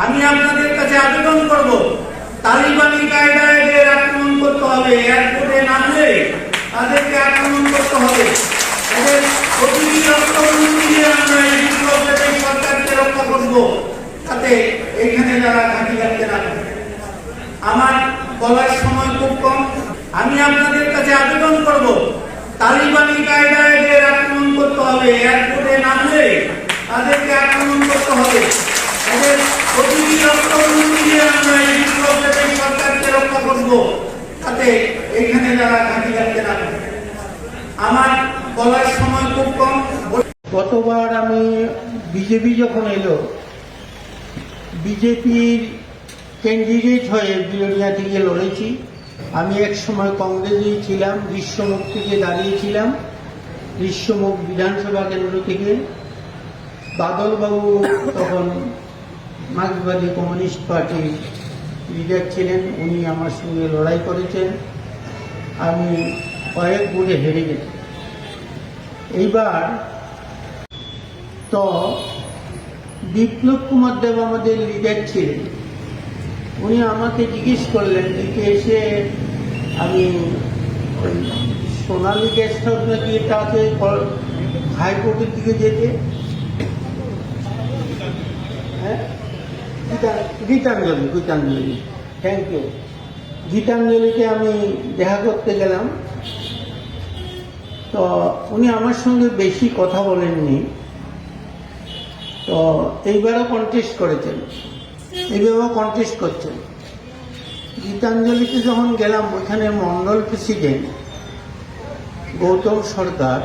আমি আপনাদের কাছে আবেদন করব, তালিবানি কায়দায় আক্রমণ করতে হবে, এয়ারপোর্টে নামলে তাদেরকে আক্রমণ করতে হবে। এদের প্রতিটি দিয়ে আমরা এই সরকারকে রক্ষা করব তাতে এখানে যারা ঘাঁটি রাখতে না আমার বলার সময় খুব কম। আমি আপনাদের কাছে আবেদন করব, তালিবানি কায়দায় এদের আক্রমণ করতে হবে এয়ারপোর্টে নামলে তাদেরকে আক্রমণ করতে হবে এদের প্রতিটি রক্তবন্ধু দিয়ে আমরা এই বিপ্লবটাকে সরকারকে রক্ষা করব তাতে এখানে যারা গতবার আমি বিজেপি যখন এলো, বিজেপির ক্যান্ডিডেট হয়ে বিরোধিয়া থেকে লড়েছি। আমি এক সময় কংগ্রেসেই ছিলাম, বিশ্বমুখ থেকে দাঁড়িয়েছিলাম, বিশ্বমুখ বিধানসভা কেন্দ্র থেকে। বাদলবাবু তখন মার্ক্সবাদী কমিউনিস্ট পার্টির লিডার ছিলেন, উনি আমার সঙ্গে লড়াই করেছেন। আমি কয়েক বুড়ে হেরে গেছি। এইবার তো বিপ্লব কুমার দেব আমাদের লিডার ছিলেন। উনি আমাকে জিজ্ঞেস করলেন দিকে এসে আমি সোনালী গেস্ট হাউস নাকি এটা হাইকোর্টের দিকে যেতে। হ্যাঁ? গীতা- গীতাঞ্জলি গীতাঞ্জলি। থ্যাংক ইউ গীতাঞ্জলিতে আমি দেখা করতে গেলাম। তো উনি আমার সঙ্গে বেশি কথা বলেননি। তো এইবারও কন্টেস্ট করেছেন। এইভাবেও কন্টেস্ট করছেন। গীতাঞ্জলিতে যখন গেলাম, ওইখানে মন্ডল প্রেসিডেন্ট গৌতম সরকার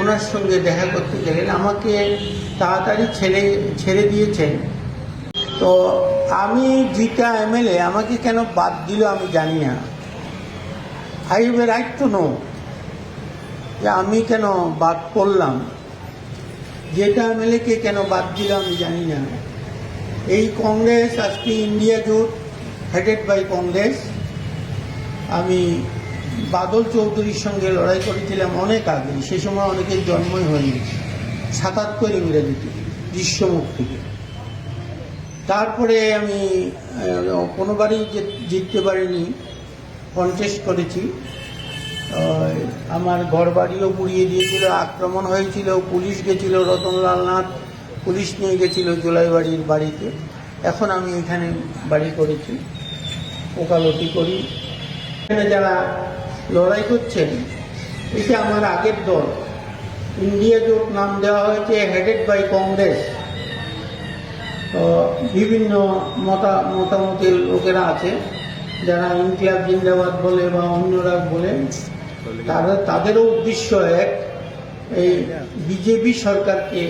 ওনার সঙ্গে দেখা করতে গেলেন। আমাকে তাড়াতাড়ি ছেড়ে ছেড়ে দিয়েছেন। তো আমি জিতা এমএলএ আমাকে কেন বাদ দিল আমি জানি না। I have a right to know যে আমি কেন বাদ পড়লাম। যেটা এমএলএকে কেন বাদ দিল আমি জানি না। এই কংগ্রেস, আজকে ইন্ডিয়া জোট হেডেড বাই কংগ্রেস। আমি বাদল চৌধুরীর সঙ্গে লড়াই করেছিলাম অনেক আগে, সে সময় অনেকের জন্মই হয়নি। সাতাত্তর ইংরেজিতে, গ্রীষ্মমুখ থেকে। তারপরে আমি কোনোবারই যে- জিততে পারিনি কন্টেস্ট করেছি। আমার ঘর বাড়িও পুড়িয়ে দিয়েছিল, আক্রমণ হয়েছিল, পুলিশ গেছিল, রতনলাল নাথ পুলিশ নিয়ে গেছিল জোলাইবাড়ির বাড়িতে। এখন আমি এখানে বাড়ি করেছি, ওকালতি করি। এখানে যারা লড়াই করছেন, এটা আমার আগের দল। ইন্ডিয়া জোট নাম দেওয়া হয়েছে হেডেড বাই কংগ্রেস বিভিন্ন মতা, মতামতের লোকেরা আছে, যারা ইনকিলাব জিন্দাবাদ বলে বা অন্যরা বলে, তারা, তাদেরও উদ্দেশ্য এক, এই বিজেপি সরকারকে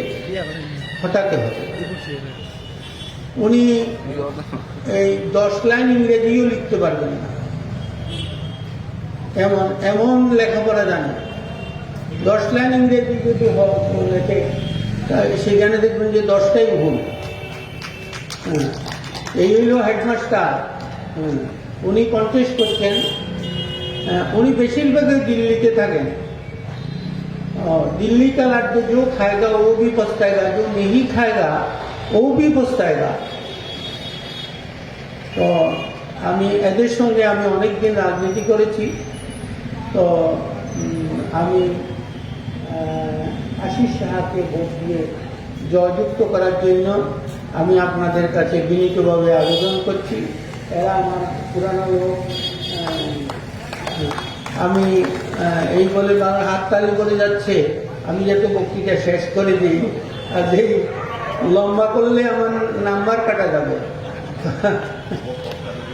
হটাতে হবে। উনি এই দশ লাইন ইংরেজিও লিখতে পারবেন না। এমন এমন লেখাপড়া জানে। দশ লাইন ইংরেজি যদি লেখে সেখানে দেখবেন যে দশটাই ভুল। এই হইল হেডমাস্টার হুম। উনি কন্টেস্ট করছেন হ্যাঁ, উনি বেশিরভাগই দিল্লিতে থাকেন और दिल्ली का लड्डू जो खाएगा वो भी पछताएगा जो नहीं खाएगा वो भी पछताएगा তো আমি এদের সঙ্গে আমি অনেক দিন রাজনীতি করেছি তো উম, আমি আহ, আশিস সাহাকে ভোট দিয়ে জয়যুক্ত করার জন্য আমি আপনাদের কাছে বিনীতভাবে আবেদন করছি। এরা আমার পুরানো লোক আমি এই বলে বাংলা হাততালি করে যাচ্ছে। আমি যাতে বক্তৃতা শেষ করে দিই আর যেই লম্বা করলে আমার নাম্বার কাটা যাবে।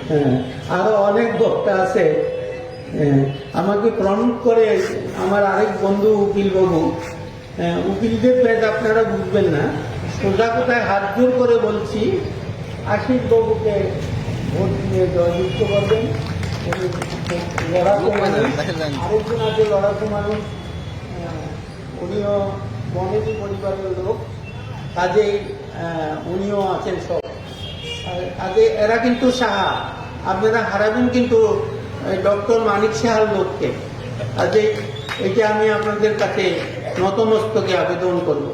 হ্যাঁ, আরও অনেক বক্তা আছে। হ্যাঁ, আমাকে প্রণব করে আমার আরেক বন্ধু উকিল বাবু হ্যাঁ, উকিলদের পেজ আপনারা বুঝবেন না। সোজা কোথায় হাত জোর করে বলছি আশিস বাবুকে ভোট দিয়ে জয়যুক্ত করবেন। আরেকজন আছে লড়াকু মানুষ উনিও বনেদি পরিবারের লোক। কাজেই উনিও আছেন সব। আগে এরা কিন্তু সাহা, আপনারা হারাবেন কিন্তু ডক্টর মানিক সাহার লোককে। কাজে এটা আমি আপনাদের কাছে নতমস্তকে আবেদন করব।